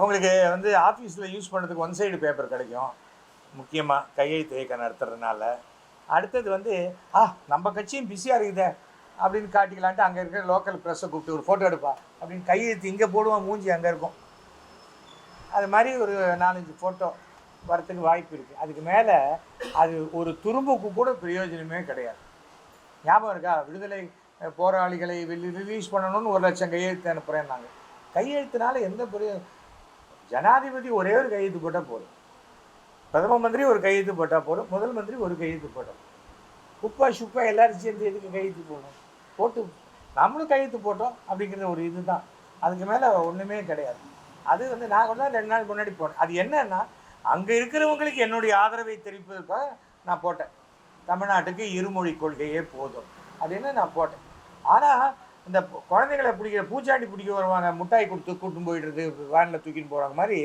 அவங்களுக்கு வந்து ஆஃபீஸில் யூஸ் பண்ணுறதுக்கு ஒன் சைடு பேப்பர் கிடைக்கும். முக்கியமாக கையெழுத்து இயக்கம் நடத்துறதுனால. அடுத்தது வந்து ஆ நம்ம கட்சியும் பிஸியாக இருக்குதே அப்படின்னு காட்டிக்கலான்ட்டு அங்கே இருக்கிற லோக்கல் ப்ரெஸ்ஸை கூப்பிட்டு ஒரு ஃபோட்டோ எடுப்பா. அப்படின்னு கையெழுத்து இங்கே போடுவோம் மூஞ்சி அங்கே இருக்கும். அது மாதிரி ஒரு நாலஞ்சு ஃபோட்டோ வரத்துக்கு வாய்ப்பு இருக்குது அதுக்கு மேலே அது ஒரு துரும்புக்கு கூட பிரயோஜனமே கிடையாது. ஞாபகம் இருக்கா? விடுதலை அஹ், போராளிகளை ரிலீஸ் பண்ணணும்னு ஒரு லட்சம் கையெழுத்து அனுப்புகிறேன் நாங்கள் கையெழுத்துனால எந்த பெரிய ஜனாதிபதி ஒரே ஒரு கையெழுத்து போட்டால் போதும். பிரதம மந்திரி ஒரு கையெழுத்து போட்டால் போதும். முதல் மந்திரி ஒரு கையெழுத்து போட்டோம் குப்பா சுப்பா எல்லாரும் சேர்ந்து எதுக்கு கையெழுத்து போடணும்? போட்டு நம்மளும் கையெழுத்து போட்டோம் அப்படிங்கிற ஒரு இதுதான். அதுக்கு மேலே ஒன்றுமே கிடையாது. அது வந்து நான் கூட தான் ரெண்டு நாள் முன்னாடி போனேன். அது என்னன்னா அங்கே இருக்கிறவங்களுக்கு என்னுடைய ஆதரவை தெரிவிப்பதற்காக நான் போட்டேன். தமிழ்நாட்டுக்கு இருமொழி கொள்கையே போதும். அது என்ன நான் போட்டேன். ஆனால் இந்த குழந்தைங்களை பிடிக்கிற பூச்சாண்டி பிடிக்க வருவாங்க முட்டாய் கொடுத்து கூட்டின்னு போயிடுறது வேனில் தூக்கின்னு போகிறாங்க மாதிரி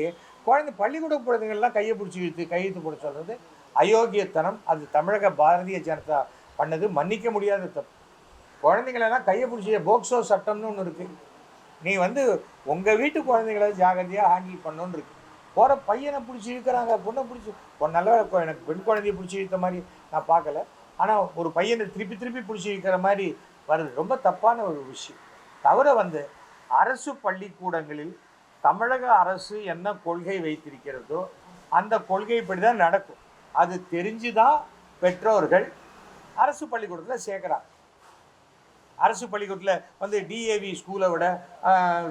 குழந்தை பள்ளிக்கூட குழந்தைங்கள்லாம் கையை பிடிச்சி இழுத்து கையெழுத்து போட சொல்கிறது அயோக்கியத்தனம். அது தமிழக பாரதிய ஜனதா பண்ணது. மன்னிக்க முடியாத தப்பு. குழந்தைங்களெல்லாம் கையை பிடிச்சி போக்சோ சட்டம்னு ஒன்று இருக்குது நீ வந்து உங்கள் வீட்டு குழந்தைங்கள ஜாகிரதையாக ஹேண்டில் பண்ணணுன்னு இருக்கு. போகிற பையனை பிடிச்சி இழுக்கிறாங்க பொண்ணை பிடிச்சி பொண்ணு நல்ல எனக்கு பெண் குழந்தைய பிடிச்சி இழுத்த மாதிரி நான் பார்க்கல. ஆனால் ஒரு பையனை திருப்பி திருப்பி பிடிச்சி இழுக்கிற மாதிரி வருது. ரொம்ப தப்பான ஒரு விஷயம். தவிர வந்து அரசு பள்ளிக்கூடங்களில் தமிழக அரசு என்ன கொள்கை வைத்திருக்கிறதோ அந்த கொள்கைப்படி தான் நடக்கும். அது தெரிஞ்சு தான் பெற்றோர்கள் அரசு பள்ளிக்கூடத்தில் சேர்க்குறாங்க. அரசு பள்ளிக்கூடத்தில் வந்து டிஏவி ஸ்கூலை விட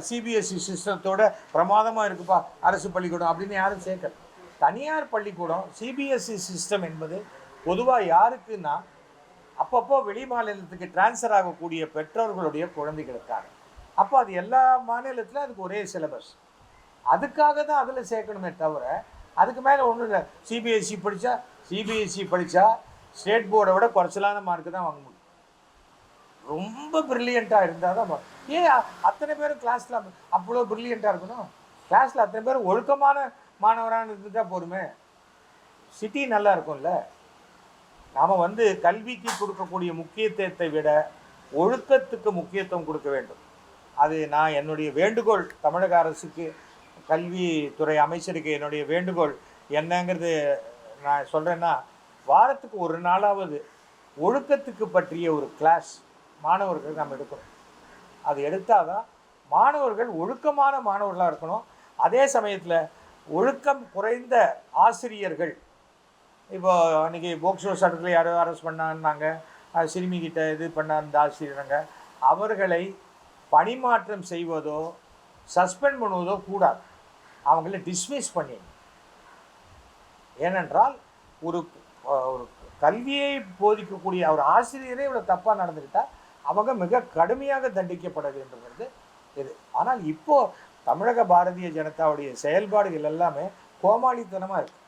சிபிஎஸ்சி சிஸ்டத்தோட பிரமாதமாக இருக்குப்பா அரசு பள்ளிக்கூடம் அப்படின்னு யாரும் சேர்க்கல. தனியார் பள்ளிக்கூடம் சிபிஎஸ்சி சிஸ்டம் என்பது பொதுவாக யாருக்குன்னா அப்பப்போ வெளி மாநிலத்துக்கு டிரான்ஸ்ஃபர் ஆகக்கூடிய பெற்றோர்களுடைய குழந்தைகளுக்காக அப்போ அது எல்லா மாநிலத்திலும் அதுக்கு ஒரே சிலபஸ் அதுக்காக தான் அதில் சேர்க்கணுமே தவிர அதுக்கு மேலே ஒன்றும் இல்லை. சிபிஎஸ்சி படித்தா சிபிஎஸ்சி படித்தா ஸ்டேட் போர்டை விட குறைச்சலான மார்க்கு தான் வாங்க முடியும். ரொம்ப ப்ரில்லியண்ட்டாக இருந்தால் தான் ஏன் அத்தனை பேரும் கிளாஸில் அவ்வளோ ப்ரில்லியண்ட்டாக இருக்கணும்? கிளாஸில் அத்தனை பேரும் ஒழுக்கமான மாணவராக இருந்துட்டா போதுமே. சிட்டி நல்லா இருக்கும்ல. நாம் வந்து கல்விக்கு கொடுக்கக்கூடிய முக்கியத்துவத்தை விட ஒழுக்கத்துக்கு முக்கியத்துவம் கொடுக்க வேண்டும். அது நான் என்னுடைய வேண்டுகோள் தமிழக அரசுக்கு கல்வித்துறை அமைச்சருக்கு என்னுடைய வேண்டுகோள் என்னங்கிறது நான் சொல்கிறேன்னா வாரத்துக்கு ஒரு நாளாவது ஒழுக்கத்துக்கு பற்றிய ஒரு கிளாஸ் மாணவர்கள் நம்ம எடுக்கணும். அது எடுத்தால் தான் மாணவர்கள் ஒழுக்கமான மாணவர்களாக இருக்கணும். அதே சமயத்தில் ஒழுக்கம் குறைந்த ஆசிரியர்கள் இப்போ அன்றைக்கி போக்சோ சட்டத்தில் யாரோ அரெஸ்ட் பண்ணான்னாங்க. அஹ் சிறுமி கிட்ட இது பண்ண அந்த ஆசிரியருங்க. அவர்களை பணிமாற்றம் செய்வதோ சஸ்பெண்ட் பண்ணுவதோ கூடாது. அவங்கள டிஸ்மிஸ் பண்ணி. ஏனென்றால் ஒரு ஒரு கல்வியை போதிக்கக்கூடிய ஒரு ஆசிரியரே இவ்வளோ தப்பாக நடந்துக்கிட்டால் அவங்க மிக கடுமையாக தண்டிக்கப்பட வேண்டுங்கிறது இது. ஆனால் இப்போது தமிழக பாரதிய ஜனதாவுடைய செயல்பாடுகள் எல்லாமே கோமாளித்தனமாக இருக்குது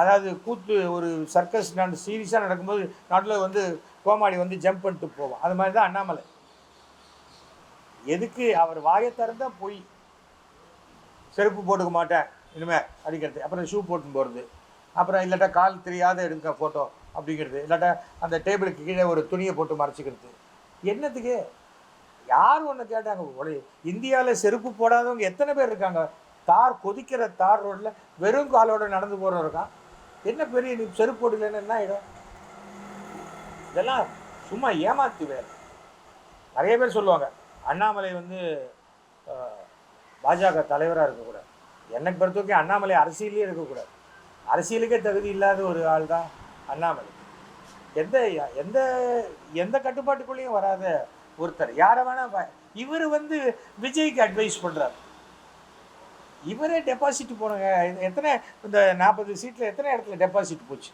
அதாவது கூத்து ஒரு சர்க்கஸ் நான் சீரியஸாக நடக்கும்போது நடுவில் வந்து கோமாளி வந்து ஜம்ப் பண்ணிட்டு போவோம் அது மாதிரி தான் அண்ணாமலை. எதுக்கு அவர் வாயை திறந்தால் போய் செருப்பு போட்டுக்க மாட்டேன் இனிமேல் அடிக்கிறது அப்புறம் ஷூ போட்டுன்னு போகிறது அப்புறம் இல்லாட்டா கால் தெரியாத எடுங்க ஃபோட்டோ அப்படிங்கிறது. இல்லாட்டா அந்த டேபிளுக்கு கீழே ஒரு துணியை போட்டு மறைச்சிக்கிறது. என்னத்துக்கு? யார் ஒன்று கேட்டாங்க? ஒளி இந்தியாவில் செருப்பு போடாதவங்க எத்தனை பேர் இருக்காங்க? தார் கொதிக்கிற தார் ரோட்டில் வெறும் காலோட நடந்து போகிறவங்க இருக்கான். என்ன பெரிய நீ செருப்பு போடலன்னு என்ன ஆகிடும் இதெல்லாம் சும்மா ஏமாத்து வேலை. நிறைய பேர் சொல்லுவாங்க அண்ணாமலை வந்து பாஜக தலைவராக இருக்கக்கூடாது. எனக்கு பொறுத்த வரைக்கும் அண்ணாமலை அரசியலே இருக்கக்கூடாது. அரசியலுக்கே தகுதி இல்லாத ஒரு ஆள் தான் அண்ணாமலை. எந்த எந்த எந்த கட்டுப்பாட்டுக்குள்ளேயும் வராத ஒருத்தர். யாரை வேணால் இவர் வந்து விஜய்க்கு அட்வைஸ் பண்ணுறார் இவரே டெபாசிட் போனங்க. எத்தனை இந்த நாற்பது சீட்டில் எத்தனை இடத்துல டெபாசிட் போச்சு?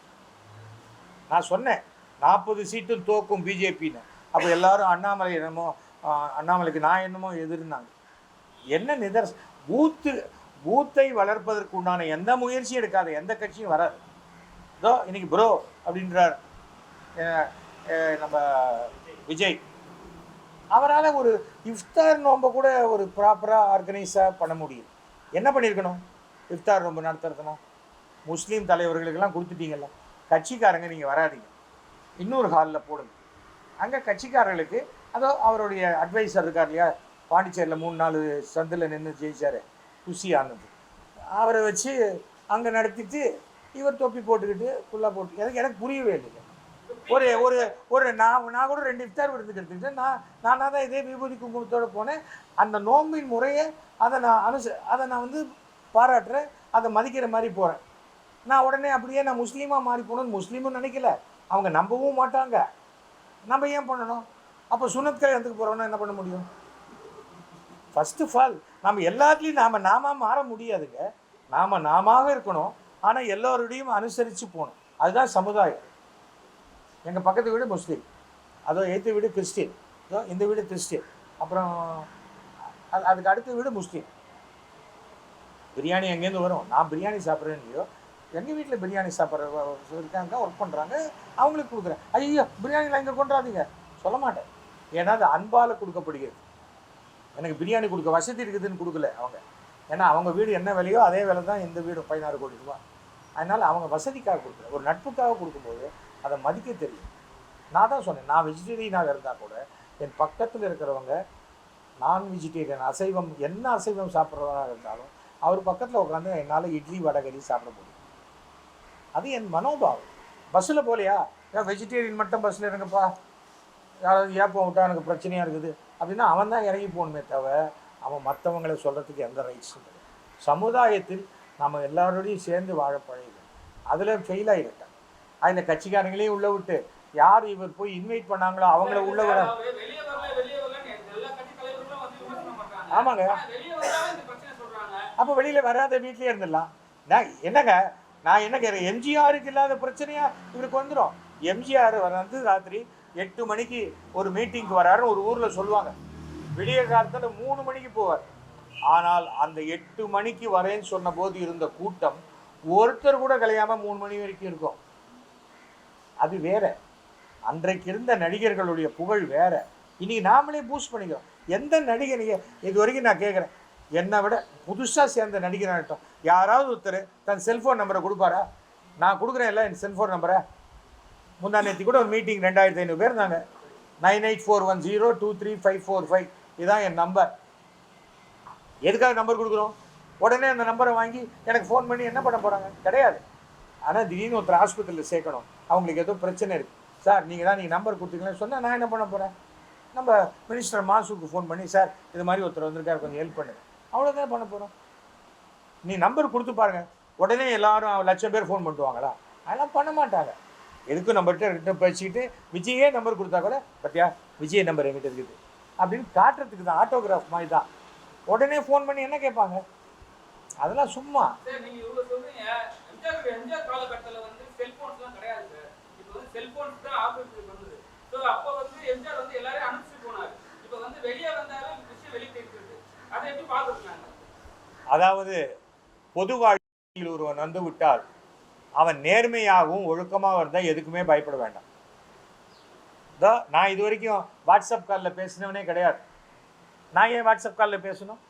நான் சொன்னேன் நாற்பது சீட்டும் தோக்கும் பிஜேபின்னு அப்போ எல்லாரும் அண்ணாமலை என்னமோ அண்ணாமலைக்கு நான் என்னமோ எதிர்னாங்க என்ன நிதர்ச பூத்து பூத்தை வளர்ப்பதற்கு உண்டான எந்த முயற்சியும் எடுக்காத எந்த கட்சியும் வராது. இதோ இன்னைக்கு ப்ரோ அப்படின்றார் நம்ம விஜய். அவரால் ஒரு இஃப்தார் நோம்பை கூட ஒரு ப்ராப்பராக ஆர்கனைஸாக பண்ண முடியும் என்ன பண்ணியிருக்கணும் இஃப்தார் ரொம்ப நடத்துறதுனா முஸ்லீம் தலைவர்களுக்கெல்லாம் கொடுத்துட்டீங்கல்ல. கட்சிக்காரங்க நீங்கள் வராதீங்க. இன்னொரு ஹாலில் போடுங்க. அங்கே கட்சிக்காரர்களுக்கு அதோ அவருடைய அட்வைசர் இருக்கார் இல்லையா? பாண்டிச்சேரியில் மூணு நாலு சந்தில் நின்று ஜெயிச்சார். குஷி ஆனந்த். அவரை வச்சு அங்கே நடத்திட்டு இவர் தொப்பி போட்டுக்கிட்டு ஃபுல்லாக போட்டு எனக்கு எனக்கு புரியவே இல்லைங்க. ஒரு ஒரு ஒரு நான் நான் கூட ரெண்டு இஃப்தார் விருந்துக்கு எடுத்துக்கிட்டேன் நான் நானாக தான் இதே விபூதி குங்குமத்தோடு போனேன். அந்த நோம்பின் முறையை அதை நான் அனுச அதை நான் வந்து பாராட்டுறேன். அதை மதிக்கிற மாதிரி போகிறேன் நான் உடனே அப்படியே நான் முஸ்லீமாக மாறி போகணும்னு முஸ்லீமும் நினைக்கல. அவங்க நம்பவும் மாட்டாங்க. நம்ம ஏன் பண்ணணும்? அப்போ சுனத் கல்யாணத்துக்கு போகிறோன்னா என்ன பண்ண முடியும்? ஃபர்ஸ்ட் ஆஃப் ஆல் நம்ம எல்லாத்துலேயும் நாம் நாம மாற முடியாதுங்க. நாம் நாமாக இருக்கணும். ஆனால் எல்லோருடையும் அனுசரித்து போகணும். அதுதான் சமுதாயம். எங்கள் பக்கத்து வீடு முஸ்லீம். அதோ எய்த்து வீடு கிறிஸ்டின். இதோ இந்த வீடு கிறிஸ்டின். அப்புறம் அது அதுக்கு அடுத்த வீடு முஸ்லீம். பிரியாணி எங்கேருந்து வரும்? நான் பிரியாணி சாப்பிட்றேன் இல்லையோ? எங்கள் வீட்டில் பிரியாணி சாப்பிட்ற இருக்காங்க ஒர்க் பண்ணுறாங்க அவங்களுக்கு கொடுக்குறேன். ஐயோ பிரியாணிலாம் இங்கே கொண்டாதீங்க சொல்ல மாட்டேன். ஏன்னா அது அன்பால் கொடுக்கப்படுகிறது. எனக்கு பிரியாணி கொடுக்க வசதி இருக்குதுன்னு கொடுக்கல அவங்க. ஏன்னா அவங்க வீடு என்ன விலையோ அதே விலை தான் இந்த வீடு பதினாறு கோடி ரூபா அதனால் அவங்க வசதிக்காக கொடுக்குற ஒரு நட்புக்காக கொடுக்கும்போது அதை மதிக்க தெரியும். நான் தான் சொன்னேன் நான் வெஜிடேரியனாக இருந்தால் கூட என் பக்கத்தில் இருக்கிறவங்க நான் வெஜிடேரியன் அசைவம் என்ன அசைவம் சாப்பிட்றவராக இருந்தாலும் அவர் பக்கத்தில் உட்காந்து என்னால் இட்லி வடகரி சாப்பிட முடியும். அது என் மனோபாவம். பஸ்ஸில் போலையா? ஏன் வெஜிடேரியன் மட்டும் பஸ்ஸில் இருங்கப்பா. யாராவது ஏப்பம் விட்டா எனக்கு பிரச்சனையாக இருக்குது. அப்படின்னா அவன் தான் இறங்கி போகணுமே தவிர அவன் மற்றவங்களை சொல்கிறதுக்கு எந்த ரைட்ஸும் கிடையாது. சமுதாயத்தில் நம்ம எல்லாரோடையும் சேர்ந்து வாழ பழகிடும். அதில் ஃபெயில் ஆகிருக்காங்க அதில் கட்சிக்காரங்களையும் உள்ளே விட்டு யார் இவர் போய் இன்வைட் பண்ணாங்களோ அவங்கள உள்ள விட. ஆமாங்க. அப்போ வெளியில் வராத வீட்லயே இருந்துடலாம். நான் என்னங்க? நான் என்ன கேட்குறேன் எம்ஜிஆருக்கு இல்லாத பிரச்சனையா இவருக்கு வந்துடும் எம்ஜிஆர் வந்து ராத்திரி எட்டு மணிக்கு ஒரு மீட்டிங்க்கு வராருன்னு ஒரு ஊரில் சொல்லுவாங்க. விடிய காலத்தில் மூணு மணிக்கு போவார். ஆனால் அந்த எட்டு மணிக்கு வரேன்னு சொன்ன போது இருந்த கூட்டம் ஒருத்தர் கூட கலையாமல் மூணு மணி வரைக்கும் இருக்கும். அது வேற. அன்றைக்கு இருந்த நடிகர்களுடைய புகழ் வேற. இன்னைக்கு நாமளே பூஸ்ட் பண்ணிக்கிறோம். எந்த நடிகை நீங்கள் இது வரைக்கும் நான் கேட்குறேன் என்னை விட புதுசாக சேர்ந்த நடிகராகட்டும் யாராவது ஒருத்தர் தன் செல்ஃபோன் நம்பரை கொடுப்பாரா? நான் கொடுக்குறேன் இல்லை என் செல்ஃபோன் நம்பரை முந்தா நேத்தி கூட ஒரு மீட்டிங் ரெண்டாயிரத்தி ஐநூறு பேர் இருந்தாங்க. Nine eight four one zero two three five four five. இதுதான் என் நம்பர் எதுக்காக நம்பர் கொடுக்குறோம்? உடனே அந்த நம்பரை வாங்கி எனக்கு ஃபோன் பண்ணி என்ன பண்ண போகிறாங்க கிடையாது. ஆனால் திடீர்னு ஒருத்தர் ஆஸ்பத்திரியில் சேர்க்கணும். அவங்களுக்கு ஏதோ பிரச்சனை இருக்குது சார் நீங்கள் தான் நீங்கள் நம்பர் கொடுத்தீங்களேன்னு சொன்னால் நான் என்ன பண்ண போகிறேன் நம்ம மினிஸ்டர் மாசுக்கு ஃபோன் பண்ணி சார் இது மாதிரி ஒருத்தர் வந்திருக்காரு கொஞ்சம் ஹெல்ப் பண்ணுங்க. அவ்வளோதான் பண்ண போகிறோம் நீ நம்பர் கொடுத்து பாருங்க. உடனே எல்லாரும் லட்சம் பேர் ஃபோன் பண்ணுவாங்களா? அதெல்லாம் பண்ண மாட்டாங்க. எதுக்கும் நம்மகிட்ட கிட்ட பேசிக்கிட்டு விஜயே நம்பர் கொடுத்தா கூட பார்த்தியா விஜய் நம்பர் என்கிட்ட இருக்குது. அப்படின்னு காட்டுறதுக்கு தான் ஆட்டோகிராஃப் மாதிரி தான். உடனே ஃபோன் பண்ணி என்ன கேட்பாங்க? அதெல்லாம் சும்மா சார், நீங்க இவ்வளவு சொல்றீங்க. எம்ஜிஆர் எம்ஜிஆர் காலகட்டத்துல வந்து செல்போன்ஸ்லாம் கிடையாது சார். இப்ப வந்து செல்போன்ஸ் தான் ஆபத்துக்கு வந்தது. ஸோ அப்போ வந்து எம்ஜிஆர் வந்து எல்லாரையும் அனுப்பிச்சு போனார். இப்போ வந்து வெளியே வந்தாலும் விஷயம் வெளிய போயிட்டு அதை எப்படி பார்க்கணும் அதாவது பொது வாழ்க்கையில் ஒருவன் வந்து விட்டால் அவன் நேர்மையாகவும் ஒழுக்கமாக இருந்தால் எதுக்குமே பயப்பட வேண்டாம். இதோ நான் இது வரைக்கும் வாட்ஸ்அப் காலில் பேசினவனே கிடையாது. நான் ஏன் வாட்ஸ்அப் காலில் பேசணும்?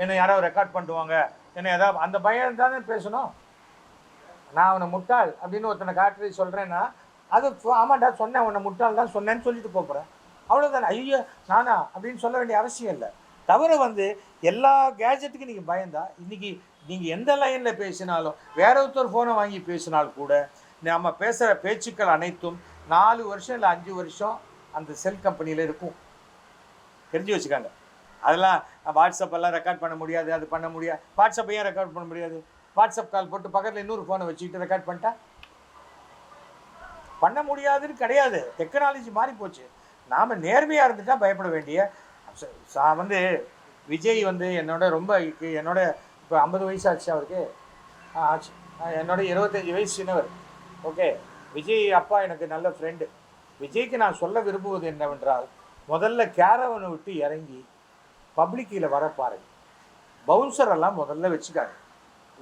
என்னை யாராவது ரெக்கார்ட் பண்ணுவாங்க? என்னை ஏதாவது அந்த பயம் தானே பேசணும்? நான் அவனை முட்டாள் அப்படின்னு ஒருத்தனை காட்டி சொல்கிறேன்னா அது ஆமாண்டா சொன்னேன் உன்னை முட்டாள் தான் சொன்னேன்னு சொல்லிட்டு போகிறேன் அவ்வளோதானே ஐயோ நானா? அப்படின்னு சொல்ல வேண்டிய அவசியம் இல்லை. தவிர வந்து எல்லா கேஜெட்டுக்கும் நீங்கள் பயந்தா இன்றைக்கி நீங்கள் எந்த லைனில் பேசினாலும் வேற ஒருத்தர் ஃபோனை வாங்கி பேசினால் கூட நம்ம பேசுகிற பேச்சுக்கள் அனைத்தும் நாலு வருஷம் இல்லை அஞ்சு வருஷம் அந்த செல் கம்பெனியில் இருக்கும். தெரிஞ்சு வச்சுக்காங்க. அதெல்லாம் வாட்ஸ்அப் எல்லாம் ரெக்கார்ட் பண்ண முடியாது அது பண்ண முடியாது. வாட்ஸ்அப்பையும் ரெக்கார்ட் பண்ண முடியாது? வாட்ஸ்அப் கால் போட்டு பக்கத்தில் இன்னொரு ஃபோனை வச்சுக்கிட்டு ரெக்கார்ட் பண்ணிட்டா பண்ண முடியாதுன்னு கிடையாது. டெக்னாலஜி மாறி போச்சு. நாம் நேர்மையாக இருந்துட்டா பயப்பட வேண்டிய சா- வந்து விஜய் வந்து என்னோட ரொம்ப என்னோட இப்போ ஐம்பது வயசு ஆச்சு அவருக்கு. ஆச்சு. என்னோட இருபத்தஞ்சி வயசு சின்னவர். ஓகே. விஜய் அப்பா எனக்கு நல்ல ஃப்ரெண்டு விஜய்க்கு நான் சொல்ல விரும்புவது என்னவென்றால் முதல்ல கேரவனை விட்டு இறங்கி பப்ளிக்கில் வர பாருங்க. பவுன்சரெல்லாம் முதல்ல வச்சுக்காங்க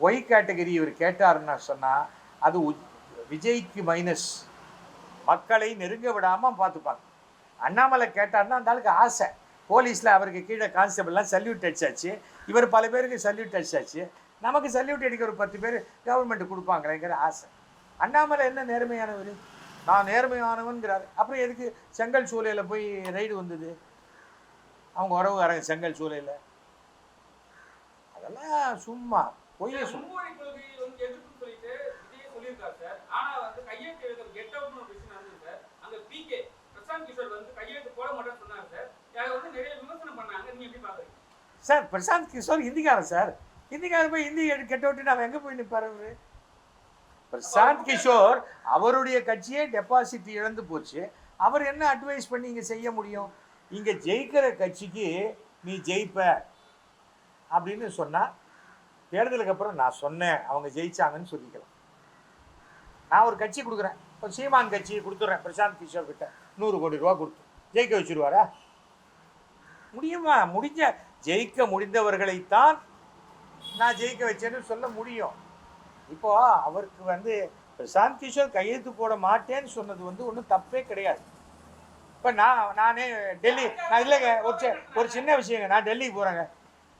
ஒய் கேட்டகரி இவர் கேட்டாருன்னு சொன்னால் அது உ- விஜய்க்கு மைனஸ் மக்களை நெருங்க விடாமல் பார்த்துப்பாங்க அண்ணாமலை கேட்டாருன்னா அந்த ஆளுக்கு ஆசை. போலீஸில் அவருக்கு கீழே கான்ஸ்டபிள்லாம் சல்யூட் அடிச்சாச்சு. இவர் பல பேருக்கு சல்யூட் அடிச்சாச்சு. நமக்கு சல்யூட் அடிக்க ஒரு பத்து பேர் கவர்மெண்ட் கொடுப்பாங்களேங்கிற ஆசை. அண்ணாமலை என்ன நேர்மையானவர்? நான் நேர்மையானவன்கிறார். அப்புறம் எதுக்கு செங்கல் சூளையில் போய் ரைடு வந்தது? அவங்க உறவுக்காரங்க செங்கல் சூளையில். அதெல்லாம் சும்மா பொய்ய சும்மா மும்மொழி கொள்கை வந்து எதிர்ப்புன்னு சொல்லிட்டு விஜய் சொல்லியிருக்காரு சார் ஆனா வந்து கையெழுத்து எழுத கெட் அவுட்னு ஒரு விஷயம் நடந்தது சார் அங்க பிகே பிரசாந்த் கிஷோர் வந்து கையெழுத்து போட மாட்டேன்னு சொன்னாங்க சார். அதை வந்து நிறைய விமர்சனம் பண்ணாங்க. நீங்க எப்படி பாக்குறீங்க சார் பிரசாந்த் கிஷோர் ஹிந்திக்காரன் சார். ஹிந்திக்காரன் போய் ஹிந்தி கெட்ட விட்டு நான் எங்கே போய் நிற்பார் பிரசாந்த் கிஷோர் அவருடைய கட்சியே டெபாசிட் இழந்து போச்சு. அவர் என்ன அட்வைஸ் பண்ணி இங்கே செய்ய முடியும்? இங்கே ஜெயிக்கிற கட்சிக்கு நீ ஜெயிப்ப அப்படின்னு சொன்னால் தேர்தலுக்கு அப்புறம் நான் சொன்னேன். அவங்க ஜெயிச்சாங்கன்னு சொல்லிக்கலாம். நான் ஒரு கட்சி கொடுக்குறேன். இப்போ சீமான் கட்சியை கொடுத்துட்றேன் பிரசாந்த் கிஷோர் கிட்ட நூறு கோடி ரூபா கொடுத்து ஜெயிக்க வச்சிருவாரா? முடியுமா? முடிஞ்ச ஜெயிக்க முடிந்தவர்களைத்தான் நான் ஜெயிக்க வச்சேன்னு சொல்ல முடியும். இப்போ அவருக்கு வந்து பிரசாந்த் கிஷோர் கையெழுத்து போட மாட்டேன்னு சொன்னது வந்து ஒன்றும் தப்பே கிடையாது. இப்போ நான் நானே டெல்லி நான் இல்லைங்க ஒரு ஒரு சின்ன விஷயங்க நான் டெல்லிக்கு போகிறேங்க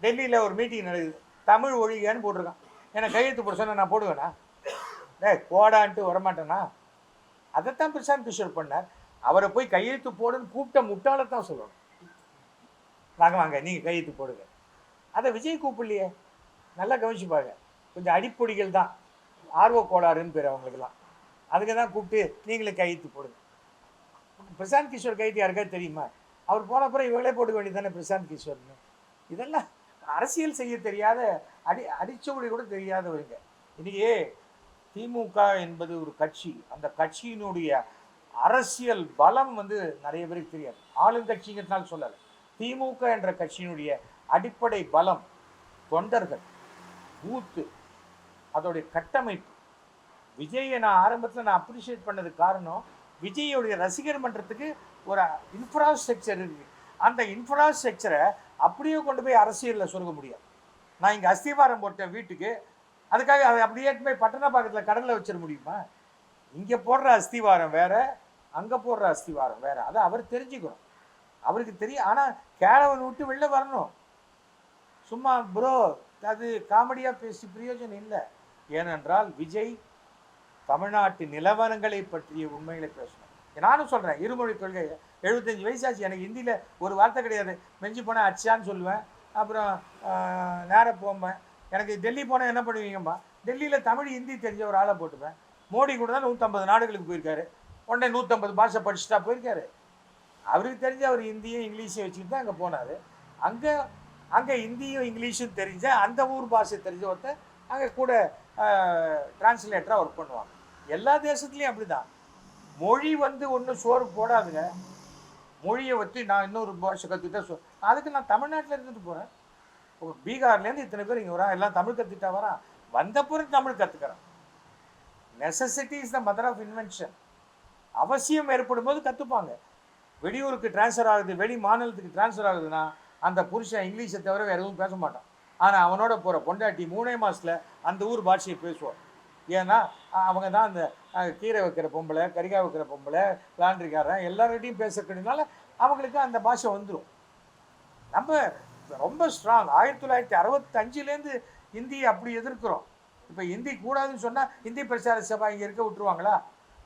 டெல்லியில் ஒரு மீட்டிங் நடக்குது. தமிழ் ஒழிகன்னு போட்டிருக்கான். எனக்கு கையெழுத்து போட சொன்னேன் நான் போடுவேண்ணா டே போடான்ட்டு வரமாட்டேனா? அதைத்தான் பிரசாந்த் கிஷோர் பண்ணார். அவரை போய் கையெழுத்து போடுன்னு கூப்பிட்ட முட்டாளத்தான் சொல்லணும். வாங்க வாங்க நீங்கள் கையெழுத்து போடுங்க. அதை விஜய் கூப்பிடலையே. நல்லா கவனிச்சு பாருங்க. கொஞ்சம் அடிப்பொடிகள் தான். ஆர்வ கோளாறுன்னு பேர் அவங்களுக்குலாம் அதுக்கு தான் கூப்பிட்டு நீங்களே கையெழுத்து போடுங்க. பிரசாந்த் கிஷோர் கையெழுத்து யாருக்காவது தெரியுமா? அவர் போன அப்புறம் இவங்களே போட்டுக்க வேண்டியது தானே பிரசாந்த் கிஷோர்னு. இதெல்லாம் அரசியல் செய்ய தெரியாத அடி அடிச்சபடி கூட தெரியாதவங்க இன்றைக்கி திமுக என்பது ஒரு கட்சி. அந்த கட்சியினுடைய அரசியல் பலம் வந்து நிறைய பேருக்கு தெரியாது. ஆளுங்கட்சிங்கிறதுனால சொல்லலை. திமுக என்ற கட்சியினுடைய அடிப்படை பலம் தொண்டர்கள் பூத்து அதோடைய கட்டமைப்பு. விஜயை நான் ஆரம்பத்தில் நான் அப்ரிஷியேட் பண்ணது காரணம் விஜயோடைய ரசிகர் மன்றத்துக்கு ஒரு இன்ஃப்ராஸ்ட்ரக்சர் இருக்கு. அந்த இன்ஃப்ராஸ்ட்ரக்சரை அப்படியே கொண்டு போய் அரசியலில் சொருக முடியாது. நான் இங்கே அஸ்திவாரம் போட்டேன் வீட்டுக்கு அதுக்காக அதை அப்படியே எடுத்து போய் பட்டணப்பாக்கத்தில் கடலில் வச்சிட முடியுமா? இங்கே போடுற அஸ்திவாரம் வேறு அங்கே போடுற அஸ்திவாரம் வேற. அதை அவர் தெரிஞ்சுக்கணும். அவருக்கு தெரியும். ஆனால் கேழவன் விட்டு வெளில வரணும். சும்மா ப்ரோ அது காமெடியாக பேசி பிரயோஜனம் இல்லை. ஏனென்றால் விஜய் தமிழ்நாட்டு நிலவரங்களை பற்றிய உண்மைகளை பேசணும். நானும் சொல்கிறேன் இருமொழி கொள்கை. எழுபத்தஞ்சு வயசாச்சு. எனக்கு ஹிந்தியில் ஒரு வார்த்தை கிடையாது. மெஞ்சி போனால் அச்சான்னு சொல்லுவேன். அப்புறம் நேராக போம்பேன். எனக்கு டெல்லி போனால் என்ன பண்ணுவீங்கம்மா? டெல்லியில் தமிழ் ஹிந்தி தெரிஞ்ச ஒரு ஆளை போட்டுப்பேன். மோடி கூட தான் நூற்றம்பது நாடுகளுக்கு போயிருக்காரு. உடனே நூற்றம்பது பாஷை படிச்சுட்டா போயிருக்காரு. அவருக்கு தெரிஞ்ச அவர் ஹிந்தியும் இங்கிலீஷையும் வச்சுக்கிட்டு தான் அங்கே போனார். அங்கே அங்கே ஹிந்தியும் இங்கிலீஷும் தெரிஞ்ச அந்த ஊர் பாஷை தெரிஞ்ச ஒருத்தர் அங்கே கூட டிரான்ஸ்லேட்டராக ஒர்க் பண்ணுவாங்க எல்லா தேசத்துலேயும் அப்படி தான் மொழி வந்து ஒன்றும் சோறு போடாதுங்க. மொழியை வச்சு நான் இன்னொரு பாஷை கற்றுக்கிட்டா சோ அதுக்கு நான் தமிழ்நாட்டில் இருந்துட்டு போகிறேன் இப்போ பீகார்லேருந்து இத்தனை பேர் இங்கே வரான் எல்லாம் தமிழ் கற்றுக்கிட்டா வரான். வந்த பிறகு Tamil கற்றுக்கிறேன் necessity is the mother of invention அவசியம் ஏற்படும் போது கற்றுப்பாங்க வெளியூருக்கு ட்ரான்ஸ்ஃபர் ஆகுது வெளி மாநிலத்துக்கு ட்ரான்ஸ்ஃபர் ஆகுதுன்னா அந்த புருஷன் இங்கிலீஷை தவிர வேறு எதுவும் பேச மாட்டான். ஆனால் அவனோட போகிற பொண்டாட்டி மூணே மாதத்தில் அந்த ஊர் பாஷையை பேசுவான் ஏன்னா அவங்க தான் அந்த கீரை வைக்கிற பொம்பளை கறிக்காய் வைக்கிற பொம்பளை லாண்ட்ரிக்காரன் எல்லார்கிட்டையும் பேசக்கூடியனால அவங்களுக்கு அந்த பாஷை வந்துடும் நம்ம ரொம்ப ஸ்ட்ராங் ஆயிரத்தி தொள்ளாயிரத்தி அறுபத்தஞ்சிலேருந்து ஹிந்தியை அப்படி எதிர்க்கிறோம். இப்போ ஹிந்தி கூடாதுன்னு சொன்னால் இந்தி பிரச்சார சபா இங்கே இருக்க விட்டுருவாங்களா?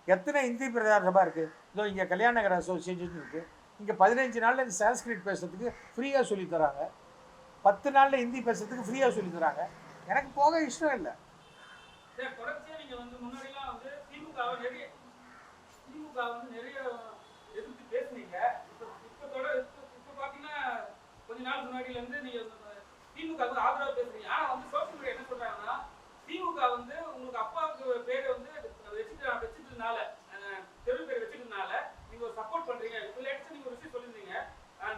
எத்தனை இந்தி பிரதான சபா இருக்குது இதோ இங்கே கல்யாண நகர் அசோசியேஷன் இருக்குது இங்கே பதினஞ்சு நாளில் இந்த சான்ஸ்கிரிட் பேசுறதுக்கு ஃப்ரீயாக சொல்லி தராங்க. பத்து நாளில் ஹிந்தி பேசுறதுக்கு ஃப்ரீயாக சொல்லி தராங்க. எனக்கு போக இஷ்டம் இல்லை. வந்து திமுக வந்து நிறைய எதிர்த்து பேசுனீங்க. இப்போ இப்போ கொஞ்ச நாள் முன்னாடில இருந்து நீங்க திமுக பேசுறீங்க. ஆனா வந்து சோசியல் மீடியா என்ன சொல்றாங்கன்னா திமுக வந்து உங்களுக்கு அப்பாவுக்கு பேரை வந்து வச்சுட்டு வச்சுட்டதுனால அஹ், தெரு பேர் வச்சுட்டதுனால நீங்க ஒரு சப்போர்ட் பண்றீங்க இப்போ லேட்டஸ்ட் நீங்க ஒரு விஷயம் சொல்லியிருந்தீங்க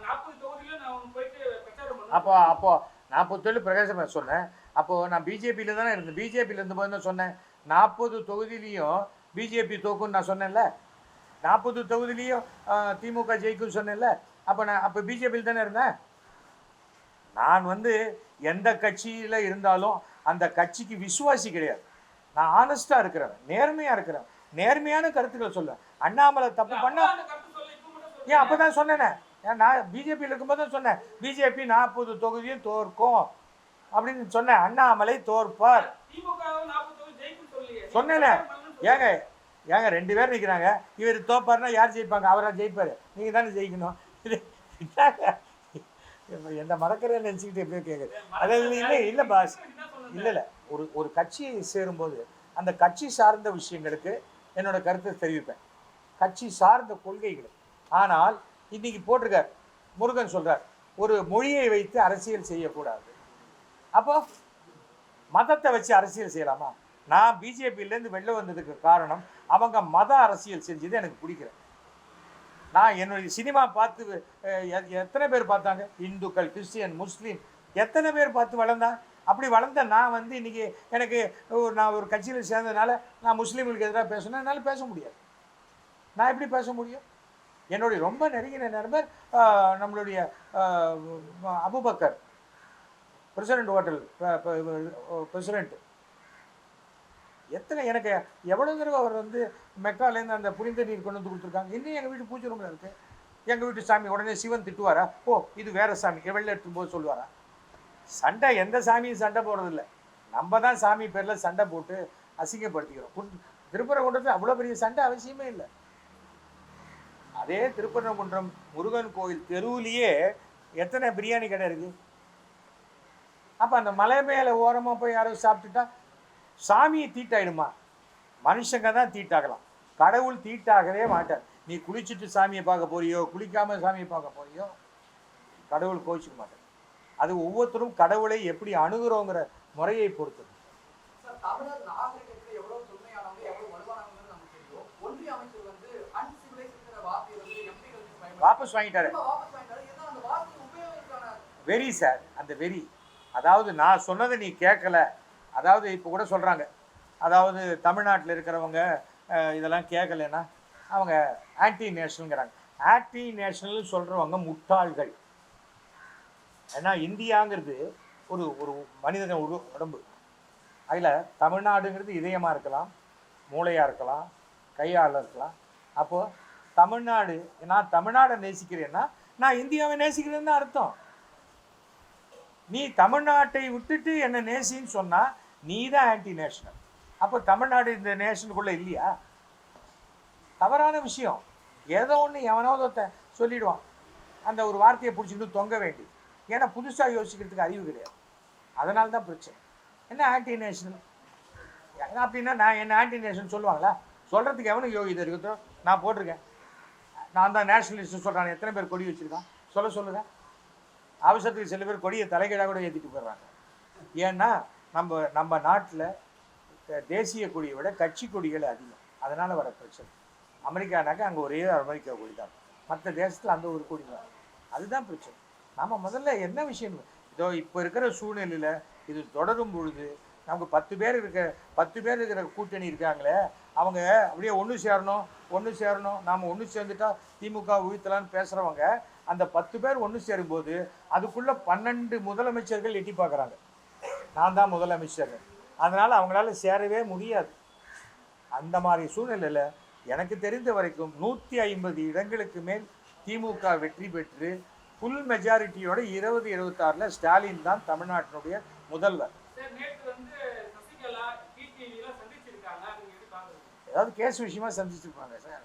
நாற்பது தொகுதியில நான் போயிட்டு பிரச்சாரம் பண்ணேன் அப்போ நான் புத்தொழில் பிரகாசம் சொன்னேன். அப்போது நான் பிஜேபியில் தானே இருந்தேன். பிஜேபியில் இருந்தபோது என்ன சொன்னேன்? நாற்பது தொகுதியிலையும் பிஜேபி தோக்குன்னு நான் சொன்னேன்ல. நாற்பது தொகுதியிலையும் திமுக ஜெயிக்கும்னு சொன்னேன்ல. அப்போ நான் அப்போ பிஜேபியில் தானே இருந்தேன்? நான் வந்து எந்த கட்சியில் இருந்தாலும் அந்த கட்சிக்கு விசுவாசி கிடையாது. நான் ஆனஸ்டாக இருக்கிறவன் நேர்மையாக இருக்கிறவன். நேர்மையான கருத்துக்கள் சொல்லுவேன். அண்ணாமலை தப்பு பண்ணா ஏன் அப்போ தான் சொன்னேனே ஏன் நான் பிஜேபியில் இருக்கும்போது சொன்னேன் பிஜேபி நாற்பது தொகுதியும் தோற்கும் அப்படின்னு சொன்னேன். அண்ணாமலை தோற்பார். திமுக சொன்னேனே. ஏங்க ஏங்க ரெண்டு பேர் நிற்கிறாங்க இவர் தோப்பார்னா யார் ஜெயிப்பாங்க? அவராக ஜெயிப்பார். நீங்கள் தானே ஜெயிக்கணும். இது எந்த மறக்கிறேன்னு நினச்சிக்கிட்டு எப்படியோ கேட்குது அதாவது இல்லை இல்லை பாஸ். இல்லை இல்லை. ஒரு ஒரு கட்சி சேரும்போது அந்த கட்சி சார்ந்த விஷயங்களுக்கு என்னோட கருத்தை தெரிவிப்பேன். கட்சி சார்ந்த கொள்கைகள். ஆனால் இன்னைக்கு போட்டிருக்கார். முருகன் சொல்றார் ஒரு மொழியை வைத்து அரசியல் செய்யக்கூடாது. அப்போ மதத்தை வச்சு அரசியல் செய்யலாமா? நான் பிஜேபியிலேருந்து வெளில வந்ததுக்கு காரணம் அவங்க மத அரசியல் செஞ்சது எனக்கு பிடிக்கல. நான் என்னுடைய சினிமா பார்த்து எத்தனை பேர் பார்த்தாங்க? இந்துக்கள் கிறிஸ்டியன் முஸ்லீம் எத்தனை பேர் பார்த்து வளர்ந்தேன் அப்படி வளர்ந்த நான் வந்து இன்றைக்கி எனக்கு ஒரு- நான் ஒரு கட்சியில் சேர்ந்ததுனால நான் முஸ்லீம்களுக்கு எதிராக பேசணும் என்னால் பேச முடியாது. நான் எப்படி பேச முடியும்? என்னுடைய ரொம்ப நெருங்கின நண்பர் நம்மளுடைய அபுபக்கர். பிரசிடென்ட் ஹோட்டல் பிரசிடெண்ட் எத்தனை எனக்கு எவ்வளோ தடவை அவர் வந்து மெக்காலேருந்து அந்த புனித நீர் கொண்டு வந்து கொடுத்துருக்காங்க. இன்னும் எங்கள் வீட்டு பூஜை ரூமில் இருக்குது எங்கள் வீட்டு சாமி உடனே சிவன் திட்டுவாரா? ஓ இது வேறு சாமி. வெளில எடுத்துகிட்டு போது சொல்லுவாரா? சண்டை எந்த சாமியும் சண்டை போடுறதில்ல. நம்ம தான் சாமி பேரில் சண்டை போட்டு அசிங்கப்படுத்திக்கிறோம். குன்- திருப்பரங்குன்றத்தில் அவ்வளோ பெரிய சண்டை அவசியமே இல்லை. அதே திருப்பரங்குன்றம் முருகன் கோயில் தெருவுலேயே எத்தனை பிரியாணி கடை இருக்கு? அப்போ அந்த மலை மேலே ஓரமாக போய் யாரும் சாப்பிட்டுட்டா சாமியை தீட்டாயிடுமா? மனுஷங்க தான் தீட்டாகலாம். கடவுள் தீட்டாகவே மாட்டார். நீ குளிச்சுட்டு சாமியை பார்க்க போறியோ? குளிக்காம சாமியை பார்க்க போறியோ? கடவுள் கோச்சிக்க மாட்டார். அது ஒவ்வொருத்தரும் கடவுளை எப்படி அணுகுறோங்கிற முறையை பொறுத்தது. வாபஸ் வாங்கிட்டாரு. வெறி சார். அந்த வெறி. அதாவது நான் சொன்னதை நீ கேட்கல. அதாவது இப்போ கூட சொல்கிறாங்க அதாவது தமிழ்நாட்டில் இருக்கிறவங்க இதெல்லாம் கேட்கலன்னா அவங்க ஆன்டி நேஷனல்ங்கிறாங்க ஆன்டி நேஷனல் சொல்கிறவங்க முட்டாள்கள். ஏன்னா இந்தியாங்கிறது ஒரு ஒரு மனிதன உரு உடம்பு. அதில் தமிழ்நாடுங்கிறது இதயமாக இருக்கலாம் மூளையாக இருக்கலாம் கையால் இருக்கலாம். அப்போது தமிழ்நாடு நான் தமிழ்நாடை நேசிக்கிறேன்னா நான் இந்தியாவை நேசிக்கிறேன்னு தான் அர்த்தம். நீ தமிழ்நாட்டை விட்டுட்டு என்னை நேசின்னு சொன்னால் நீ தான் ஆன்டி நேஷனல் அப்போ தமிழ்நாடு இந்த நேஷனுக்குள்ளே இல்லையா? தவறான விஷயம். ஏதோ ஒன்று எவனாவது ஒருத்தன் சொல்லிடுவான். அந்த ஒரு வார்த்தையை பிடிச்சிக்கிட்டு தொங்க வேண்டி ஏன்னா புதுசாக யோசிக்கிறதுக்கு அறிவு கிடையாது. அதனால தான் பிரச்சனை. என்ன ஆன்டி நேஷனல் அப்படின்னா நான் என்ன ஆன்டி நேஷன் சொல்லுவாங்களா? சொல்கிறதுக்கு எவனுக்கு யோகிதை இருக்குதோ நான் போட்டிருக்கேன். நான் தான் நேஷனலிஸ்ட் சொல்கிறான் எத்தனை பேர் கொடி வச்சுருக்கான்? சொல்ல சொல்லுங்கள் அவசரத்துக்கு சில பேர் கொடியை தலைகீழாக கூட ஏற்றிட்டு போயிடுறாங்க. ஏன்னா நம்ம நம்ம நாட்டில் தேசிய கொடியை விட கட்சி கொடிகள் அதிகம். அதனால் வர பிரச்சனை. அமெரிக்கானாக்கா அங்கே ஒரே அமெரிக்கா கொடி தான் மற்ற தேசத்தில் அந்த ஒரு கொடி தான். அதுதான் பிரச்சனை. நாம் முதல்ல என்ன விஷயம்? இதோ இப்போ இருக்கிற சூழ்நிலையில் இது தொடரும் பொழுது நமக்கு பத்து பேர் இருக்க பத்து பேர் இருக்கிற கூட்டணி இருக்காங்களே அவங்க அப்படியே ஒன்று சேரணும் ஒன்று சேரணும். நாம் ஒன்று சேர்ந்துட்டா திமுக உயிர்த்தலான்னு பேசுகிறவங்க அந்த பத்து பேர் ஒன்று சேரும்போது அதுக்குள்ளே பன்னெண்டு முதலமைச்சர்கள் எட்டி பார்க்குறாங்க. நான் தான் முதலமைச்சர். அதனால் அவங்களால சேரவே முடியாது. அந்த மாதிரி சூழ்நிலையில் எனக்கு தெரிந்த வரைக்கும் நூற்றி ஐம்பது இடங்களுக்கு மேல் திமுக வெற்றி பெற்று ஃபுல் மெஜாரிட்டியோட இருபது இருபத்தாறில் ஸ்டாலின் தான் தமிழ்நாட்டினுடைய முதல்வர் சார் நேற்று வந்து சசிகலா டிடிவி எல்லாம் சந்திச்சிருக்காங்க நீங்க எப்படி பாக்குறீங்க ஏதாவது கேஸ் விஷயமா சந்திச்சிருப்பாங்க சார்.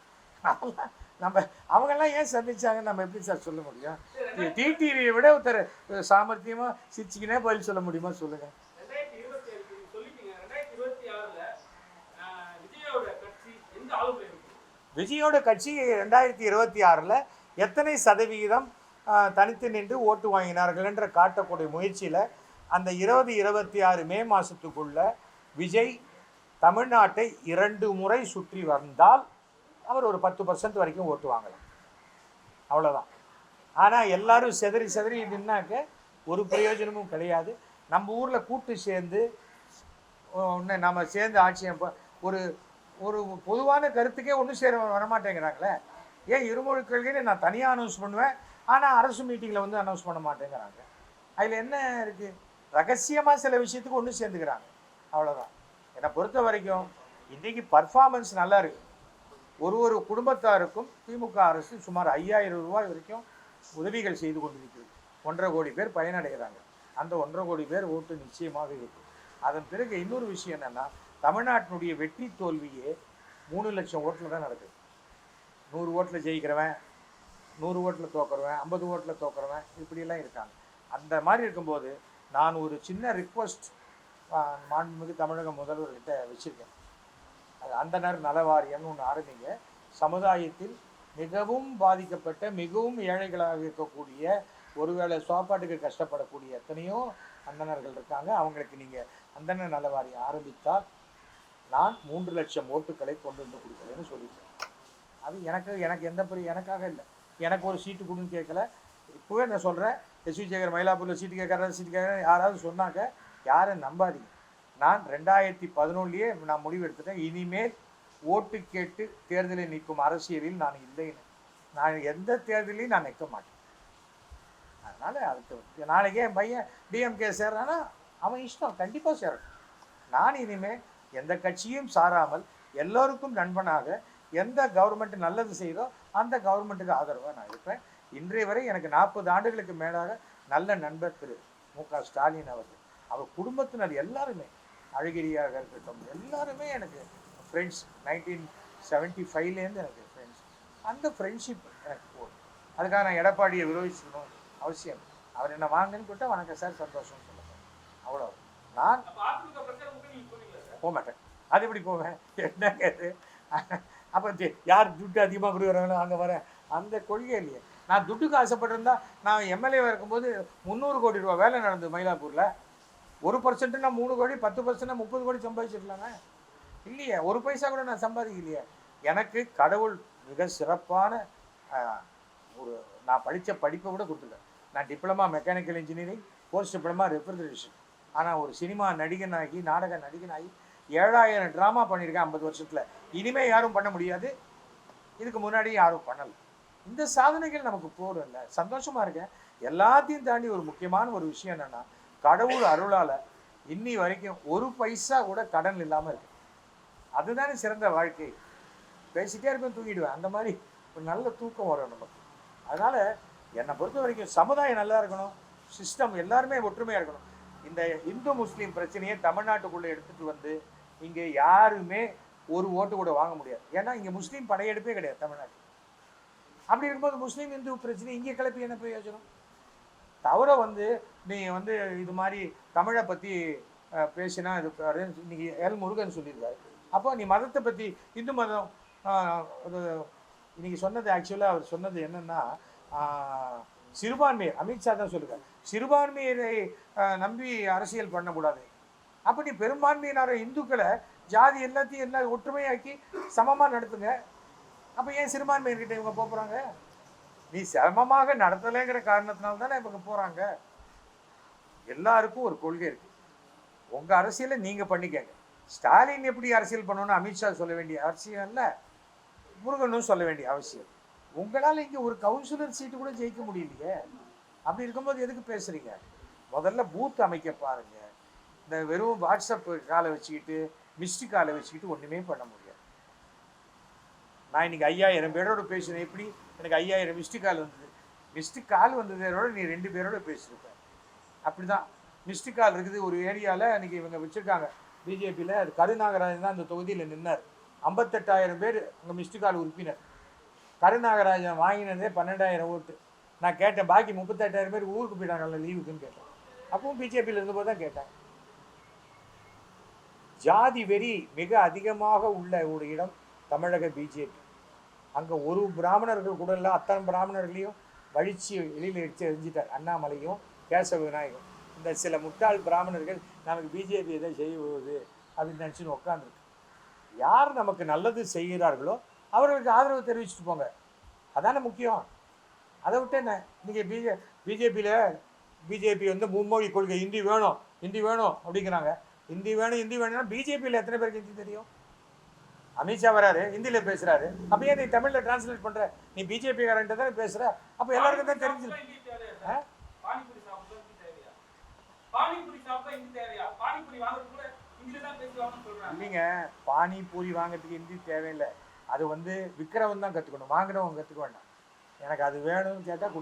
நம்ம அவங்கெல்லாம் ஏன் சந்திச்சாங்க? நம்ம எப்படி சார் சொல்ல முடியும்? டிடிவியை விட ஒருத்தர் சாமர்த்தியமாக சிரிச்சுக்கினே பதில் சொல்ல முடியுமா சொல்லுங்கள் விஜயோட கட்சி ரெண்டாயிரத்தி இருபத்தி ஆறில் எத்தனை சதவிகிதம் தனித்து நின்று ஓட்டு வாங்கினார்கள் என்ற காட்டக்கூடிய முயற்சியில் அந்த இருபது இருபத்தி ஆறு மே மாதத்துக்குள்ள விஜய் தமிழ்நாட்டை இரண்டு முறை சுற்றி வந்தால் அவர் ஒரு பத்து பர்சன்ட் வரைக்கும் ஓட்டு வாங்கலாம். அவ்வளோதான் ஆனால் எல்லாரும் செதறி செதறி நின்னாக்க ஒரு பிரயோஜனமும் கிடையாது. நம்ம ஊரில் கூட்டு சேர்ந்து ஒன்று நம்ம சேர்ந்து ஆட்சி ஒரு ஒரு பொதுவான கருத்துக்கே ஒன்றும் சேர வரமாட்டேங்கிறாங்களே. ஏன் இருமொழி கொள்கைன்னு நான் தனியாக அனௌன்ஸ் பண்ணுவேன். ஆனால் அரசு மீட்டிங்கில் வந்து அனௌன்ஸ் பண்ண மாட்டேங்கிறாங்க. அதில் என்ன இருக்குது ரகசியமாக சில விஷயத்துக்கு ஒன்று சேர்ந்துக்கிறாங்க. அவ்வளோதான் என்னை பொறுத்த வரைக்கும் இன்றைக்கி பர்ஃபார்மன்ஸ் நல்லா இருக்குது ஒரு ஒரு குடும்பத்தாருக்கும் திமுக அரசு சுமார் ஐயாயிரம் ரூபாய் வரைக்கும் உதவிகள் செய்து கொண்டிருக்கிறது. ஒன்றரை கோடி பேர் பயனடைகிறாங்க. அந்த ஒன்றரை கோடி பேர் ஓட்டு நிச்சயமாக இருக்கும் அதன் பிறகு இன்னொரு விஷயம் என்னென்னா தமிழ்நாட்டினுடைய வெற்றி தோல்வியே மூணு லட்சம் ஓட்டில் தான் நடக்குது. நூறு ஓட்டில் ஜெயிக்கிறவன் நூறு ஓட்டில் தோக்குறவன் ஐம்பது ஓட்டில் தோக்குறவன் இப்படியெல்லாம் இருக்காங்க. அந்த மாதிரி இருக்கும்போது நான் ஒரு சின்ன ரிக்வஸ்ட் மாண்புமிகு தமிழக முதல்வர்கிட்ட வச்சுருக்கேன். அது அந்தனர் நல வாரியம்னு ஒன்று ஆரம்பிங்க. சமுதாயத்தில் மிகவும் பாதிக்கப்பட்ட மிகவும் ஏழைகளாக இருக்கக்கூடிய ஒருவேளை சாப்பாட்டுக்கு கஷ்டப்படக்கூடிய எத்தனையோ அந்தணர்கள் இருக்காங்க. அவங்களுக்கு நீங்கள் அந்தணர் நல வாரியம் ஆரம்பித்தால் நான் மூன்று லட்சம் ஓட்டுக்களை கொண்டு வந்து கொடுக்குறேன்னு சொல்லியிருக்கேன் அது எனக்கு எனக்கு எந்த பெரிய எனக்காக இல்லை. எனக்கு ஒரு சீட்டு கொடுன்னு கேட்கல. இப்போவே நான் சொல்கிறேன் எஸ்வி சேகர் மயிலாப்பூரில் சீட்டு கேட்குறாரு சீட்டு கேட்குறேன் யாராவது சொன்னாக்க யாரும் நம்பாதீங்க. நான் ரெண்டாயிரத்தி பதினொன்றுலேயே நான் முடிவு எடுத்துட்டேன் இனிமேல் ஓட்டு கேட்டு தேர்தலை நிற்கும் அரசியலில் நான் இல்லைன்னு. நான் எந்த தேர்தலையும் நான் நிற்க மாட்டேன். அதனால் அடுத்து நாளைக்கே என் பையன் டிஎம்கே சேர்றான்னா அவன் இஷ்டம் கண்டிப்பாக சேரணும் நான் இனிமேல் எந்த கட்சியும் சாராமல் எல்லோருக்கும் நண்பனாக எந்த கவர்மெண்ட் நல்லது செய்தோ அந்த கவர்மெண்ட்டுக்கு ஆதரவாக நான் இருப்பேன். இன்றைய வரை எனக்கு நாற்பது ஆண்டுகளுக்கு மேலாக நல்ல நண்பர் திரு மு க ஸ்டாலின் அவர்கள். அவர் குடும்பத்தினர் எல்லாருமே அழகிரியாக இருக்கட்டும் எல்லாருமே எனக்கு ஃப்ரெண்ட்ஸ் நைன்டீன் செவன்ட்டி ஃபைவ்லேருந்து எனக்கு ஃப்ரெண்ட்ஸ் அந்த ஃப்ரெண்ட்ஷிப் எனக்கு போதும். அதுக்காக நான் எடப்பாடியை விரோதிச்சுக்கணும் அவசியம். அவர் என்ன வாங்கன்னு கேட்டால் வணக்கம் சார் சந்தோஷம்னு சொல்லுவேன் அவ்வளோ நான் போக மாட்டேன். அது எப்படி போவேன்? என்ன கேது அப்போ யார் துட்டு அதிகமாக கொடுக்குறாங்களோ அங்கே வரேன் அந்த கொள்கை இல்லையே. நான் துட்டுக்கு ஆசைப்பட்டிருந்தா நான் எம்எல்ஏவாக இருக்கும்போது முந்நூறு கோடி ரூபா வேலை நடந்தது மயிலாப்பூரில். ஒரு பர்சன்ட்னா மூணு கோடி பத்து பர்சன்ட்னா முப்பது கோடி சம்பாதிச்சிருக்கலாங்க இல்லையே ஒரு பைசா கூட நான் சம்பாதிக்கலையே. எனக்கு கடவுள் மிக சிறப்பான ஒரு நான் படித்த படிப்பை கூட கொடுத்துல நான் diploma mechanical engineering post diploma refrigeration ஆனால் ஒரு சினிமா நடிகனாகி நாடக நடிகனாகி ஏழாயிரம் ட்ராமா பண்ணியிருக்கேன் ஐம்பது வருஷத்தில். இனிமேல் யாரும் பண்ண முடியாது. இதுக்கு முன்னாடி யாரும் பண்ணலை. இந்த சாதனைகள் நமக்கு போதும் இல்லை சந்தோஷமாக இருக்கேன். எல்லாத்தையும் தாண்டி ஒரு முக்கியமான ஒரு விஷயம் என்னென்னா கடவுள் அருளால இன்னி வரைக்கும் ஒரு பைசா கூட கடன் இல்லாமல் இருக்கு. அதுதானே சிறந்த வாழ்க்கை. பேசிட்டே இருப்பேன் தூங்கிடுவேன். அந்த மாதிரி ஒரு நல்ல தூக்கம் வரும் நமக்கு. அதனால என்னை பொறுத்த வரைக்கும் சமுதாயம் நல்லா இருக்கணும். சிஸ்டம் எல்லாருமே ஒற்றுமையாக இருக்கணும். இந்த இந்து முஸ்லீம் பிரச்சனையை தமிழ்நாட்டுக்குள்ளே எடுத்துட்டு வந்து இங்கே யாருமே ஒரு ஓட்டு கூட வாங்க முடியாது. ஏன்னா இங்கே முஸ்லீம் படையெடுப்பே கிடையாது தமிழ்நாட்டில். அப்படி இருக்கும்போது முஸ்லீம் இந்து பிரச்சனை இங்கே கிளப்பி என்ன பிரயோஜனம்? தவிர வந்து நீ வந்து இது மாதிரி தமிழை பற்றி பேசினா இது இன்னைக்கு எல் முருகன் சொல்லியிருக்காரு. அப்போ நீ மதத்தை பற்றி இந்து மதம் இன்னைக்கு சொன்னது ஆக்சுவலாக அவர் சொன்னது என்னன்னா ஆஹ், சிறுபான்மையர் அமித்ஷா தான் சொல்லுங்கள் சிறுபான்மையரை அஹ், நம்பி அரசியல் பண்ணக்கூடாது. அப்போ நீ பெரும்பான்மையினர இந்துக்களை ஜாதி எல்லாத்தையும் என்ன ஒற்றுமையாக்கி சமமாக நடத்துங்க. அப்போ ஏன் சிறுபான்மையர்கிட்ட இவங்க போக போகிறாங்க நீ சமமாக நடத்தலைங்கிற காரணத்தினால தானே இவங்க போகிறாங்க எல்லாருக்கும் ஒரு கொள்கை இருக்குது உங்கள் அரசியலை நீங்கள் பண்ணிக்கங்க. ஸ்டாலின் எப்படி அரசியல் பண்ணணும்னு அமித்ஷா சொல்ல வேண்டிய அவசியம் இல்லை. முருகனும் சொல்ல வேண்டிய அவசியம். உங்களால் இங்கே ஒரு கவுன்சிலர் சீட்டு கூட ஜெயிக்க முடியலையே. அப்படி இருக்கும்போது எதுக்கு பேசுகிறீங்க முதல்ல பூத் அமைக்க பாருங்க. இந்த வெறும் வாட்ஸ்அப் காலை வச்சுக்கிட்டு மிஸ்டு காலை வச்சுக்கிட்டு ஒன்றுமே பண்ண முடியாது. நான் இன்னைக்கு ஐயாயிரம் பேரோடு பேசினேன். எப்படி? எனக்கு ஐயாயிரம் மிஸ்டு கால் வந்தது. மிஸ்டு கால் வந்ததோட நீ ரெண்டு பேரோட பேசியிருப்ப அப்படிதான். மிஸ்டு கால் இருக்குது ஒரு ஏரியாவில் இன்றைக்கி இவங்க வச்சுருக்காங்க. பிஜேபியில் அது கருநாகராஜன் தான் அந்த தொகுதியில் நின்னார். ஐம்பத்தெட்டாயிரம் பேர் அங்கே மிஸ்டு கால் உறுப்பினர். கருநாகராஜன் வாங்கினதே பன்னெண்டாயிரம் ஓட்டு. நான் கேட்டேன் பாக்கி முப்பத்தெட்டாயிரம் பேர் ஊருக்கு போயிட்டாங்கல்ல லீவுக்குன்னு கேட்டேன். அப்பவும் பிஜேபியில் இருந்தபோது தான் கேட்டேன். ஜாதி வெறி மிக அதிகமாக உள்ள ஒரு இடம் தமிழக பிஜேபி. அங்கே ஒரு பிராமணர்கள் கூட இல்லை அத்தனை பிராமணர்களையும் வழிச்சி வெளியில் எடுத்து எரிஞ்சிட்டார் அண்ணாமலையும் கேசவ விநாயகம் இந்த சில முட்டாள் பிராமணர்கள் நமக்கு பிஜேபி எதை செய்ய போகுது அப்படின்னு நினச்சின்னு உட்காந்துருக்கு யார் நமக்கு நல்லது செய்கிறார்களோ அவர்களுக்கு ஆதரவு தெரிவிச்சுட்டு போங்க. அதானே முக்கியம். அதை விட்டு என்ன? நீங்கள் பிஜே பிஜேபியில் பிஜேபி வந்து மும்மொழி கொள்கை ஹிந்தி வேணும் ஹிந்தி வேணும் அப்படிங்கிறாங்க. ஹிந்தி வேணும் ஹிந்தி வேணும்னா பிஜேபியில் எத்தனை பேருக்கு ஹிந்தி தெரியும்? அமித்ஷா வராரு ஹிந்தியில் பேசுகிறாரு அப்போ ஏன் நீ தமிழில் டிரான்ஸ்லேட் பண்ணுற நீ பிஜேபி காரன்ட்டு தானே பேசுகிற அப்போ எல்லாருக்கும் தான் தெரிஞ்சு இல்லைங்க பானிபூரி வாங்குறதுக்கு ஹிந்தி தேவையில்லை. அது வந்து விற்கிறவன் தான் கற்றுக்கணும் வாங்குறவன் கற்றுக்க வேண்டாம். எனக்கு அது வேணும்னு கேட்டால்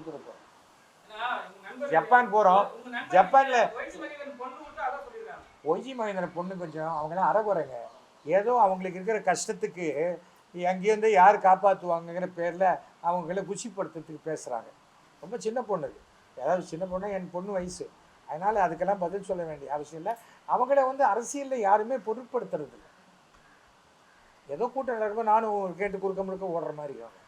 நண்பர் ஜப்பான் நண்பர் ஜப்பான்ல- ஒய்ஜி மகேந்திரன் பொண்ணு கொஞ்சம் அவங்களாம் அறகுறைங்க. ஏதோ அவங்களுக்கு இருக்கிற கஷ்டத்துக்கு அங்கேருந்து யார் காப்பாற்றுவாங்கங்கிற பேரில் அவங்கள குஷிப்படுத்துறதுக்கு பேசுகிறாங்க ரொம்ப சின்ன பொண்ணு ஏதாவது சின்ன பொண்ணு என் பொண்ணு வயசு. அதனால் அதுக்கெல்லாம் பதில் சொல்ல வேண்டிய அவசியம் இல்லை. அவங்கள வந்து அரசியலில் யாருமே பொருட்படுத்துறது இல்லை. ஏதோ கூட்டம் நடக்கும்போது நானும் கேட்டு குறுக்க முழுக்க ஓடுற மாதிரி அவங்க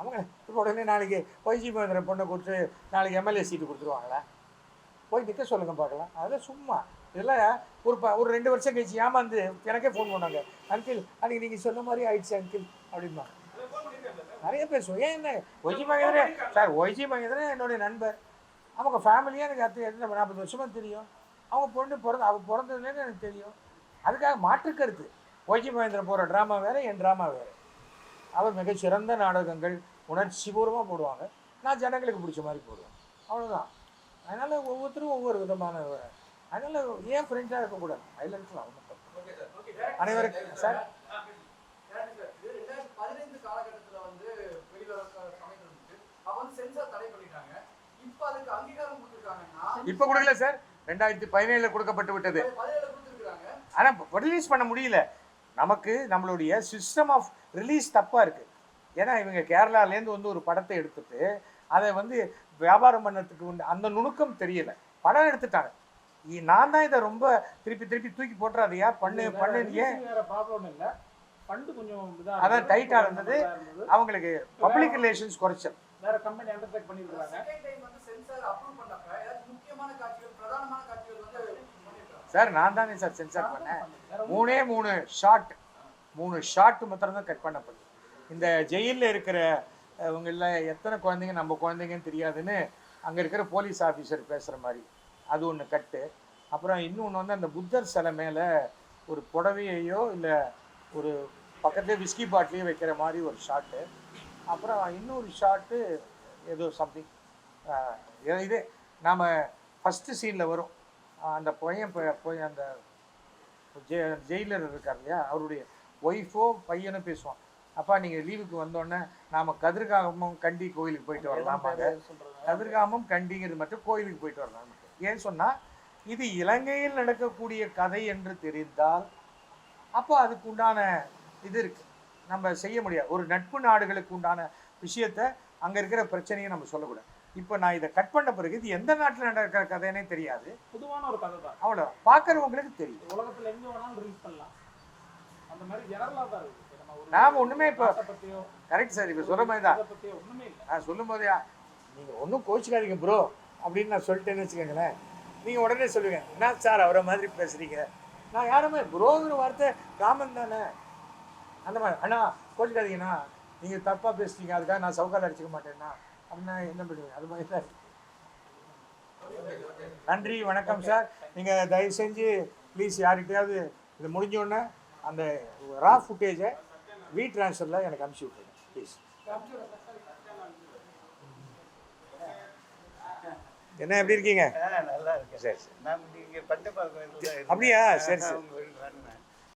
அவங்க இப்போ உடனே நாளைக்கு ஒய்ஜி மகேந்திர பொண்ணை கொடுத்து நாளைக்கு எம்எல்ஏ சீட்டு கொடுத்துருவாங்களா? போய் நிற்க சொல்லுங்கள் பார்க்கலாம். அதெல்லாம் சும்மா. இதெல்லாம் ஒரு ப ஒரு ரெண்டு வருஷம் கழிச்சு ஏமாந்து எனக்கே ஃபோன் பண்ணாங்க. அங்கிள் அன்றைக்கி நீங்கள் சொன்ன மாதிரி ஆயிடுச்சு அங்கிள் அப்படிமா நிறைய பேர் சொல் ஏன் என்ன? Y G Mahendran sir Y G Mahendran என்னுடைய நண்பர். அவங்க ஃபேமிலியாக எனக்கு அத்தை எத்தனை நாற்பது வருஷமாக தெரியும். அவங்க பொண்ணு பிறந்த அவள் பிறந்ததுலேருந்து எனக்கு தெரியும். அதுக்காக மாற்று கருத்து. ஒய்ஜி மகேந்திரன் போகிற ட்ராமா வேறு என் ட்ராமா வேறு. அவர் மிகச்சிறந்த நாடகங்கள் உணர்ச்சிபூர்வமாக போடுவாங்க. நான் ஜனங்களுக்கு பிடிச்ச மாதிரி போடுவேன். அவ்வளோதான் அதனால் ஒவ்வொருத்தரும் ஒவ்வொரு விதமான அதனால் ஏன் ஃப்ரெண்ட்ஸாக இருக்கக்கூடாது அதில் இருக்கலாம் ஒன்றும் தப்பு அனைவருக்கும் சார் பதினைந்து வந்து வெளிவர வந்து சென்சார் தடை பண்ணிட்டாங்க இப்ப அதுக்கு அங்கீகாரம் கொடுத்துருக்காங்கன்னா இப்போ கொடுக்கல சார் ரெண்டாயிரத்தி பதினேழில் கொடுக்கப்பட்டு விட்டது. ஆனால் ரிலீஸ் பண்ண முடியல. நமக்கு நம்மளுடைய சிஸ்டம் ஆஃப் ரிலீஸ் தப்பாக இருக்குது ஏன்னா இவங்க கேரளாலேருந்து வந்து ஒரு படத்தை எடுத்துட்டு அதை வந்து வியாபாரம் பண்ணதுக்கு உண்டு. அந்த நுணுக்கம் தெரியல. படம் எடுத்துட்டாங்க. நான் தான் இதை ரொம்ப திருப்பி திருப்பி தூக்கி போட்டுறாதையா பண்ணு பண்ணு ஏன்? வேற ப்ராப்ளம் இல்ல. ஃபண்ட் கொஞ்சம் இதா அதான் ஆ இருந்தது. அவங்களுக்கு பப்ளிக் ரிலேஷன்ஸ் குறைச்சல். வேற கம்பெனி அண்டர்டேக் பண்ணிருக்காங்க. செகண்ட் டைம் வந்து சென்சார் அப்ரூவ் பண்ணப்ப ஏதாச்சும் முக்கியமான காட்சிகள் பிரதானமான காட்சிகள் வந்து பண்ணிருக்காங்க. சார் நான் தானே சார் சென்சார் பண்ணேன். மூணே மூணு ஷாட் மூணு ஷாட் மாத்திரம் தான் கட் பண்ணப்படுது இந்த ஜெயிலில் இருக்கிற இவங்கள எத்தனை குழந்தைங்க நம்ம குழந்தைங்கன்னு தெரியாதுன்னு அங்கே இருக்கிற போலீஸ் ஆஃபீஸர் பேசுகிற மாதிரி. அது ஒன்று கட்டு. அப்புறம் இன்னொன்று வந்து அந்த புத்தர் சிலை மேலே ஒரு புடவையையோ இல்லை ஒரு பக்கத்துலேயே விஸ்கி பாட்டிலையோ வைக்கிற மாதிரி ஒரு ஷாட்டு அப்புறம் இன்னொரு ஷாட்டு ஏதோ சம்திங் இது. நாம் ஃபஸ்ட்டு சீனில் வரும். அந்த பையன் போய் அந்த ஜெ ஜெயிலர் இருக்கார் இல்லையா? அவருடைய ஒய்ஃபோ பையனும் பேசுவான். அப்பா நீங்கள் லீவுக்கு வந்தோடனே நாம் கதிர்காமம் கண்டி கோயிலுக்கு போயிட்டு வரலாமாங்க கதிர்காமம் கண்டிங்கிறது மட்டும் கோயிலுக்கு போயிட்டு வரலாம் ஏன் சொன்னால் இது இலங்கையில் நடக்கக்கூடிய கதை என்று தெரிந்தால் அப்போ அதுக்கு உண்டான இது இருக்கு. நம்ம செய்ய முடியாது. ஒரு நட்பு நாடுகளுக்கு உண்டான விஷயத்த அங்கே இருக்கிற பிரச்சனையை நம்ம சொல்லக்கூடாது. இப்போ நான் இதை கட் பண்ண பிறகு இது எந்த நாட்டில் நடக்கிற கதைன்னே தெரியாது. பொதுவான ஒரு கதை தான். அவ்வளோ பார்க்குறவங்களுக்கு தெரியும். உலகத்துல எங்க வேணாலும் ரிலீஸ் பண்ணலாம். அந்த மாதிரி ஜெனரலா தான் இருக்கு. இப்ப நம்ம ஒரு நாம ஒண்ணுமே இப்ப- கரெக்ட் சார் இப்போ சொல்கிற மாதிரி தான். நான் சொல்லும் போதே நீங்கள் ஒன்றும் கோச்சிக்காதீங்க ப்ரோ அப்படின்னு நான் சொல்லிட்டேன்னு வச்சுக்கோங்களேன். நீங்கள் உடனே சொல்லுவீங்க என்ன சார் அவரை மாதிரி பேசுகிறீங்க நான் யாருமே ப்ரோங்கிற வார்த்தை காமன் தானே. அந்த மாதிரி அண்ணா கோச்சிக்காதீங்கண்ணா. நீங்கள் தப்பாக பேசுறீங்க. அதுக்காக நான் சவுக்கால் அடிச்சுக்க மாட்டேன்னா அப்படின்னா என்ன பண்ணுவீங்க? அது மாதிரி தான். நன்றி வணக்கம் சார். நீங்கள் தயவு செஞ்சு ப்ளீஸ் யார்கிட்டயாவது இது முடிஞ்ச உடனே அந்த ரா ஃபுட்டேஜை வீ ட்ரான்ஸ்ஃபரில் எனக்கு அனுப்பிச்சி விட்டுருங்க ப்ளீஸ் என்ன எப்படி இருக்கீங்க? நல்லா இருக்கேன். சரி சரி. நான் இங்க பட்டப்பாக்கம் அப்படியா? சரி, சரி.